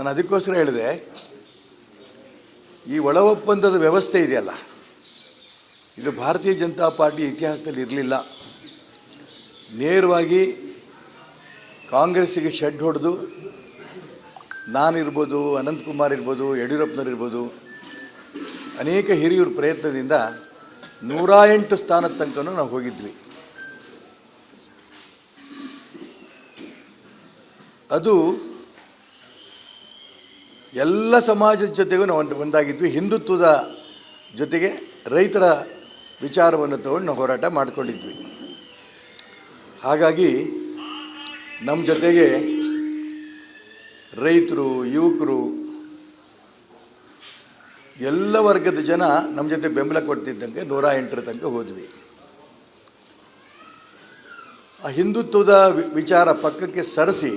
ನಾನು ಅದಕ್ಕೋಸ್ಕರ ಹೇಳಿದೆ, ಈ ಒಳ ಒಪ್ಪಂದದ ವ್ಯವಸ್ಥೆ ಇದೆಯಲ್ಲ, ಇದು ಭಾರತೀಯ ಜನತಾ ಪಾರ್ಟಿ ಇತಿಹಾಸದಲ್ಲಿ ಇರಲಿಲ್ಲ. ನೇರವಾಗಿ ಕಾಂಗ್ರೆಸ್ಸಿಗೆ ಶೆಡ್ ಹೊಡೆದು, ನಾನಿರ್ಬೋದು, ಅನಂತಕುಮಾರ್ ಇರ್ಬೋದು ಯಡಿಯೂರಪ್ಪನವ್ರು ಇರ್ಬೋದು ಅನೇಕ ಹಿರಿಯರ ಪ್ರಯತ್ನದಿಂದ ನೂರ ಎಂಟು ಸ್ಥಾನದ ತನಕನೂ ನಾವು ಹೋಗಿದ್ವಿ. ಅದು ಎಲ್ಲ ಸಮಾಜದ ಜೊತೆಗೂ ನಾವು ಒಂದು ಒಂದಾಗಿದ್ವಿ. ಹಿಂದುತ್ವದ ಜೊತೆಗೆ ರೈತರ ವಿಚಾರವನ್ನು ತಗೊಂಡು ನಾವು ಹೋರಾಟ ಮಾಡಿಕೊಂಡಿದ್ವಿ. ಹಾಗಾಗಿ ನಮ್ಮ ಜೊತೆಗೆ ರೈತರು, ಯುವಕರು, ಎಲ್ಲ ವರ್ಗದ ಜನ ನಮ್ಮ ಜೊತೆ ಬೆಂಬಲ ಕೊಡ್ತಿದ್ದಂಗೆ ನೂರ ಎಂಟರ ತನಕ ಹೋದ್ವಿ. ಆ ಹಿಂದುತ್ವದ ವಿಚಾರ ಪಕ್ಕಕ್ಕೆ ಸರಿಸಿ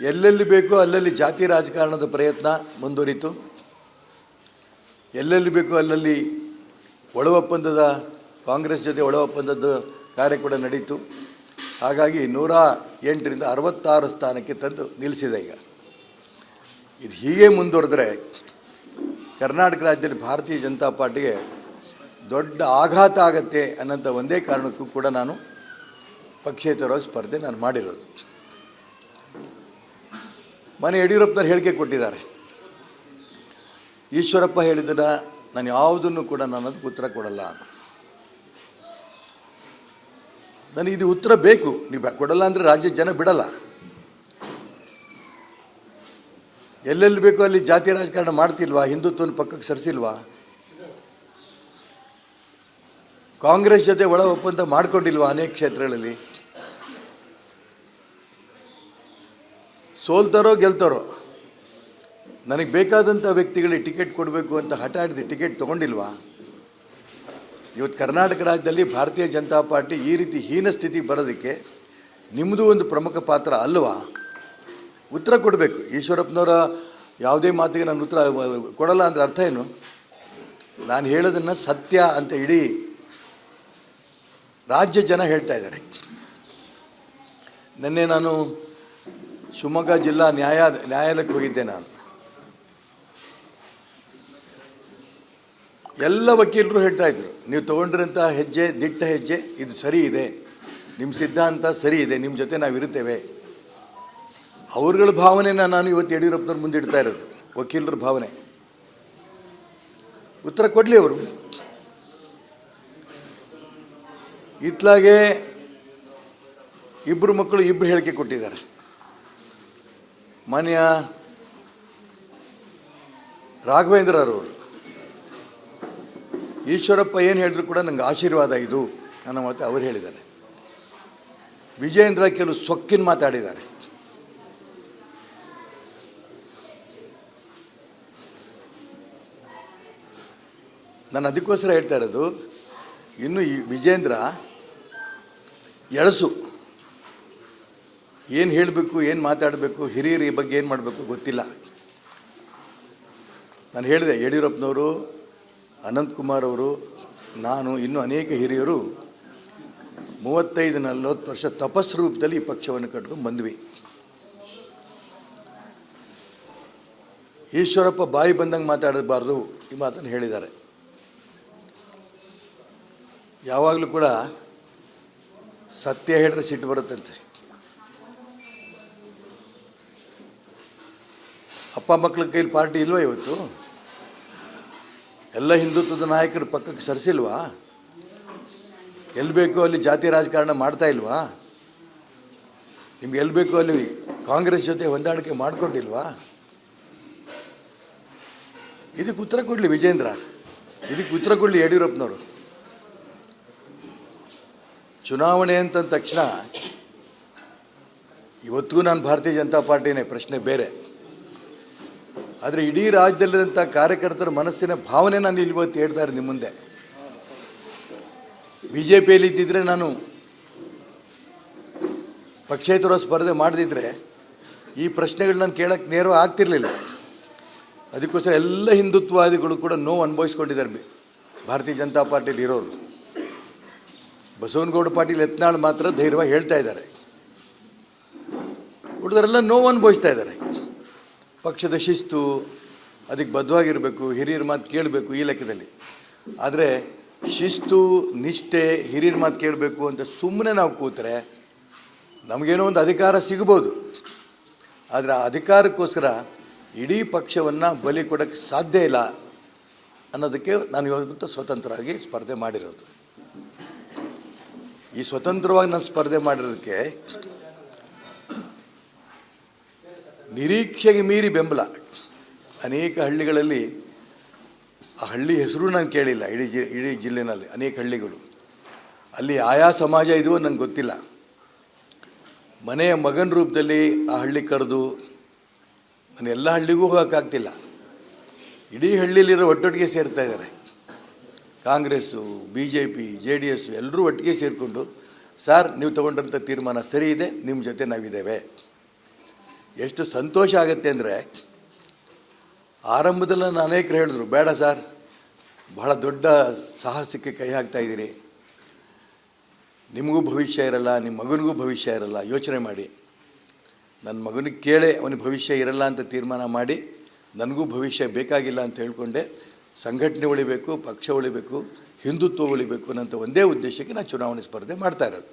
ಎಲ್ಲೆಲ್ಲಿ ಬೇಕೋ ಅಲ್ಲಲ್ಲಿ ಜಾತಿ ರಾಜಕಾರಣದ ಪ್ರಯತ್ನ ಮುಂದುವರಿತು. ಎಲ್ಲೆಲ್ಲಿ ಬೇಕೋ ಅಲ್ಲಲ್ಲಿ ಒಳ ಒಪ್ಪಂದದ ಕಾಂಗ್ರೆಸ್ ಜೊತೆ ಒಳ ಒಪ್ಪಂದದ ಕಾರ್ಯ ಕೂಡ ನಡೀತು. ಹಾಗಾಗಿ ನೂರ ಎಂಟರಿಂದ ಅರವತ್ತಾರು ಸ್ಥಾನಕ್ಕೆ ತಂದು ನಿಲ್ಲಿಸಿದೆ ಈಗ. ಇದು ಹೀಗೆ ಮುಂದುವರೆದ್ರೆ ಕರ್ನಾಟಕ ರಾಜ್ಯದಲ್ಲಿ ಭಾರತೀಯ ಜನತಾ ಪಾರ್ಟಿಗೆ ದೊಡ್ಡ ಆಘಾತ ಆಗತ್ತೆ ಅನ್ನೋಂಥ ಒಂದೇ ಕಾರಣಕ್ಕೂ ಕೂಡ ನಾನು ಪಕ್ಷೇತರ ಸ್ಪರ್ಧೆ ನಾನು ಮಾಡಿರೋದು. ಮನೆ ಯಡಿಯೂರಪ್ಪನವ್ರು ಹೇಳಿಕೆ ಕೊಟ್ಟಿದ್ದಾರೆ. ಈಶ್ವರಪ್ಪ ಹೇಳಿದ್ದನ್ನು ನಾನು ಯಾವುದನ್ನು ಕೂಡ ನಾನು ಉತ್ತರ ಕೊಡಲ್ಲ. ನನಗೆ ಇದು ಉತ್ತರ ಬೇಕು. ನೀವು ಕೊಡಲ್ಲ ಅಂದರೆ ರಾಜ್ಯದ ಜನ ಬಿಡಲ್ಲ. ಎಲ್ಲೆಲ್ಲಿ ಬೇಕೋ ಅಲ್ಲಿ ಜಾತಿ ರಾಜಕಾರಣ ಮಾಡ್ತಿಲ್ವಾ? ಹಿಂದುತ್ವನ ಪಕ್ಕಕ್ಕೆ ಸರಿಸಿಲ್ವಾ? ಕಾಂಗ್ರೆಸ್ ಜೊತೆ ಒಳ ಒಪ್ಪಂದ ಮಾಡ್ಕೊಂಡಿಲ್ವಾ ಅನೇಕ ಕ್ಷೇತ್ರಗಳಲ್ಲಿ? ಸೋಲ್ತಾರೋ ಗೆಲ್ತಾರೋ, ನನಗೆ ಬೇಕಾದಂಥ ವ್ಯಕ್ತಿಗಳಿಗೆ ಟಿಕೆಟ್ ಕೊಡಬೇಕು ಅಂತ ಹಠ ಹಿಡಿದು ಟಿಕೆಟ್ ತೊಗೊಂಡಿಲ್ವಾ? ಇವತ್ತು ಕರ್ನಾಟಕ ರಾಜ್ಯದಲ್ಲಿ ಭಾರತೀಯ ಜನತಾ ಪಾರ್ಟಿ ಈ ರೀತಿ ಹೀನ ಸ್ಥಿತಿ ಬರೋದಕ್ಕೆ ನಿಮ್ಮದು ಒಂದು ಪ್ರಮುಖ ಪಾತ್ರ ಅಲ್ವಾ? ಉತ್ತರ ಕೊಡಬೇಕು. ಈಶ್ವರಪ್ಪನವರ ಯಾವುದೇ ಮಾತಿಗೆ ನಾನು ಉತ್ತರ ಕೊಡಲ್ಲ ಅಂದರೆ ಅರ್ಥ ಏನು? ನಾನು ಹೇಳೋದನ್ನು ಸತ್ಯ ಅಂತ ಇಡೀ ರಾಜ್ಯ ಜನ ಹೇಳ್ತಾ ಇದ್ದಾರೆ. ನಿನ್ನೆ ನಾನು ಶಿವಮೊಗ್ಗ ಜಿಲ್ಲಾ ನ್ಯಾಯ ನ್ಯಾಯಾಲಯಕ್ಕೆ ಹೋಗಿದ್ದೆ ನಾನು. ಎಲ್ಲ ವಕೀಲರು ಹೇಳ್ತಾ ಇದ್ರು, ನೀವು ತೊಗೊಂಡಿರೋಂಥ ಹೆಜ್ಜೆ, ದಿಟ್ಟ ಹೆಜ್ಜೆ, ಇದು ಸರಿ ಇದೆ. ನಿಮ್ಮ ಸಿದ್ಧಾಂತ ಸರಿ ಇದೆ ನಿಮ್ಮ ಜೊತೆ ನಾವು ಇರುತ್ತೇವೆ. ಅವ್ರಗಳ ಭಾವನೆನ ನಾನು ಇವತ್ತು ಯಡಿಯೂರಪ್ಪನವ್ರ ಮುಂದೆ ಇಡ್ತಾ ಇರೋದು, ವಕೀಲರ ಭಾವನೆ. ಉತ್ತರ ಕೊಡಲಿ ಅವರು. ಇತ್ಲಾಗೆ ಇಬ್ಬರು ಮಕ್ಕಳು ಇಬ್ಬರು ಹೇಳಿಕೆ ಕೊಟ್ಟಿದ್ದಾರೆ. ಮಾನ್ಯ ರಾಘವೇಂದ್ರರವರು, ಈಶ್ವರಪ್ಪ ಏನು ಹೇಳಿದ್ರು ಕೂಡ ನನಗೆ ಆಶೀರ್ವಾದ ಇದು ಅನ್ನೋ ಮಾತು ಅವರು ಹೇಳಿದ್ದಾರೆ. ವಿಜಯೇಂದ್ರ ಕೆಲವು ಸೊಕ್ಕಿನ ಮಾತಾಡಿದ್ದಾರೆ. ನಾನು ಅದಕ್ಕೋಸ್ಕರ ಹೇಳ್ತಾ ಇರೋದು, ಇನ್ನು ಈ ವಿಜೇಂದ್ರ ಎಳಸು. ಏನು ಹೇಳಬೇಕು, ಏನು ಮಾತಾಡಬೇಕು, ಹಿರಿಯರ ಬಗ್ಗೆ ಏನು ಮಾಡಬೇಕು ಗೊತ್ತಿಲ್ಲ. ನಾನು ಹೇಳಿದೆ, ಯಡಿಯೂರಪ್ಪನವರು, ಅನಂತಕುಮಾರ್ ಅವರು, ನಾನು, ಇನ್ನೂ ಅನೇಕ ಹಿರಿಯರು ಮೂವತ್ತೈದು, ನಲವತ್ತು ವರ್ಷ ತಪಸ್ ರೂಪದಲ್ಲಿ ಈ ಪಕ್ಷವನ್ನು ಕಟ್ಕೊಂಡು ಬಂದ್ವಿ. ಈಶ್ವರಪ್ಪ ಬಾಯಿ ಬಂದಂಗೆ ಮಾತಾಡಬಾರ್ದು ಈ ಮಾತನ್ನು ಹೇಳಿದ್ದಾರೆ. ಯಾವಾಗಲೂ ಕೂಡ ಸತ್ಯ ಹೇಳಿದ್ರೆ ಸಿಟ್ಟು ಬರುತ್ತಂತೆ. ಅಪ್ಪ ಮಕ್ಕಳ ಕೈಲಿ ಪಾರ್ಟಿ ಇಲ್ವಾ ಇವತ್ತು? ಎಲ್ಲ ಹಿಂದುತ್ವದ ನಾಯಕರು ಪಕ್ಕಕ್ಕೆ ಸರಿಸಿಲ್ವಾ? ಎಲ್ಲಿ ಬೇಕೋ ಅಲ್ಲಿ ಜಾತಿ ರಾಜಕಾರಣ ಮಾಡ್ತಾ ಇಲ್ವಾ? ನಿಮ್ಗೆ ಎಲ್ಲಿ ಬೇಕೋ ಅಲ್ಲಿ ಕಾಂಗ್ರೆಸ್ ಜೊತೆ ಹೊಂದಾಣಿಕೆ ಮಾಡಿಕೊಂಡಿಲ್ವಾ? ಇದಕ್ಕೆ ಉತ್ತರ ಕೊಡಲಿ ವಿಜೇಂದ್ರ. ಇದಕ್ಕೆ ಉತ್ತರ ಕೊಡಲಿ ಯಡಿಯೂರಪ್ಪನವರು. ಚುನಾವಣೆ ಅಂತ ತಕ್ಷಣ ಇವತ್ತಿಗೂ ನಾನು ಭಾರತೀಯ ಜನತಾ ಪಾರ್ಟಿನೇ ಪ್ರಶ್ನೆ ಬೇರೆ. ಆದರೆ ಇಡೀ ರಾಜ್ಯದಲ್ಲಿರುವಂಥ ಕಾರ್ಯಕರ್ತರ ಮನಸ್ಸಿನ ಭಾವನೆ ನಾನು ಇಲ್ಲಿ ಇವತ್ತು ಇರೋದು ನಿಮ್ಮ ಮುಂದೆ. ಬಿ ಜೆ ಪಿಯಲ್ಲಿ ಇದ್ದಿದ್ರೆ ನಾನು ಪಕ್ಷೇತರ ಸ್ಪರ್ಧೆ ಮಾಡದಿದ್ದರೆ ಈ ಪ್ರಶ್ನೆಗಳು ನಾನು ಕೇಳೋಕ್ಕೆ ನೇರ ಆಗ್ತಿರಲಿಲ್ಲ. ಅದಕ್ಕೋಸ್ಕರ ಎಲ್ಲ ಹಿಂದುತ್ವವಾದಿಗಳು ಕೂಡ ನೋವು ಅನುಭವಿಸ್ಕೊಂಡಿದ್ದಾರೆ ಭಾರತೀಯ ಜನತಾ ಪಾರ್ಟಿಲಿ ಇರೋರು. ಬಸವನಗೌಡ ಪಾಟೀಲ್ ಯತ್ನಾಳ್ ಮಾತ್ರ ಧೈರ್ಯವಾಗಿ ಹೇಳ್ತಾ ಇದ್ದಾರೆ. ಹುಡುಗರೆಲ್ಲ ನೋವು ಅನುಭವಿಸ್ತಾ ಇದ್ದಾರೆ. ಪಕ್ಷದ ಶಿಸ್ತು ಅದಕ್ಕೆ ಬದ್ಧವಾಗಿರಬೇಕು, ಹಿರಿಯರ ಮಾತು ಕೇಳಬೇಕು ಈ ಲೆಕ್ಕದಲ್ಲಿ. ಆದರೆ ಶಿಸ್ತು, ನಿಷ್ಠೆ, ಹಿರಿಯರ ಮಾತು ಕೇಳಬೇಕು ಅಂತ ಸುಮ್ಮನೆ ನಾವು ಕೂತರೆ ನಮಗೇನೋ ಒಂದು ಅಧಿಕಾರ ಸಿಗ್ಬೋದು. ಆದರೆ ಆ ಅಧಿಕಾರಕ್ಕೋಸ್ಕರ ಇಡೀ ಪಕ್ಷವನ್ನು ಬಲಿ ಕೊಡೋಕ್ಕೆ ಸಾಧ್ಯ ಇಲ್ಲ ಅನ್ನೋದಕ್ಕೆ ನಾನು ಇವತ್ತು ಸ್ವತಂತ್ರವಾಗಿ ಸ್ಪರ್ಧೆ ಮಾಡಿರೋದು. ಈ ಸ್ವತಂತ್ರವಾಗಿ ನಾನು ಸ್ಪರ್ಧೆ ಮಾಡಿರೋದಕ್ಕೆ ನಿರೀಕ್ಷೆಗೆ ಮೀರಿ ಬೆಂಬಲ. ಅನೇಕ ಹಳ್ಳಿಗಳಲ್ಲಿ ಆ ಹಳ್ಳಿ ಹೆಸರು ನಾನು ಕೇಳಿಲ್ಲ, ಇಡೀ ಜಿ, ಇಡೀ ಜಿಲ್ಲೆನಲ್ಲಿ ಅನೇಕ ಹಳ್ಳಿಗಳು. ಅಲ್ಲಿ ಆಯಾ ಸಮಾಜ ಇದೆಯೋ ನಂಗೆ ಗೊತ್ತಿಲ್ಲ. ಮನೆಯ ಮಗನ ರೂಪದಲ್ಲಿ ಆ ಹಳ್ಳಿ ಕರೆದು, ನಾನು ಎಲ್ಲ ಹಳ್ಳಿಗೂ ಹೋಗೋಕ್ಕಾಗ್ತಿಲ್ಲ. ಇಡೀ ಹಳ್ಳಿಯಲ್ಲಿರೋ ಒಟ್ಟೊಟ್ಟಿಗೆ ಸೇರ್ತಾ ಇದ್ದಾರೆ. Congress B J P J D S ಎಲ್ಲರೂ ಒಟ್ಟಿಗೆ ಸೇರಿಕೊಂಡು, ಸರ್, ನೀವು ತಗೊಂಡಂಥ ತೀರ್ಮಾನ ಸರಿ ಇದೆ, ನಿಮ್ಮ ಜೊತೆ ನಾವಿದ್ದೇವೆ. ಎಷ್ಟು ಸಂತೋಷ ಆಗುತ್ತೆ ಅಂದರೆ ಆರಂಭದಲ್ಲಿ ನಾನು ಅನೇಕರು ಹೇಳಿದ್ರು, ಬೇಡ ಸರ್, ಬಹಳ ದೊಡ್ಡ ಸಾಹಸಕ್ಕೆ ಕೈ ಹಾಕ್ತಾ ಇದ್ದೀರಿ. ನಿಮಗೂ ಭವಿಷ್ಯ ಇರಲ್ಲ ನಿಮ್ಮ ಮಗನಿಗೂ ಭವಿಷ್ಯ ಇರಲ್ಲ, ಯೋಚನೆ ಮಾಡಿ. ನನ್ನ ಮಗನಿಗೆ ಕೇಳಿ, ಅವನಿಗೆ ಭವಿಷ್ಯ ಇರಲ್ಲ ಅಂತ ತೀರ್ಮಾನ ಮಾಡಿ, ನನಗೂ ಭವಿಷ್ಯ ಬೇಕಾಗಿಲ್ಲ ಅಂತ ಹೇಳಿಕೊಂಡೆ, ಸಂಘಟನೆ ಉಳಿಬೇಕು, ಪಕ್ಷ ಉಳಿಬೇಕು, ಹಿಂದುತ್ವ ಉಳಿಬೇಕು ಅನ್ನೋಂಥ ಒಂದೇ ಉದ್ದೇಶಕ್ಕೆ ನಾನು ಚುನಾವಣೆ ಸ್ಪರ್ಧೆ ಮಾಡ್ತಾ ಇರೋದು.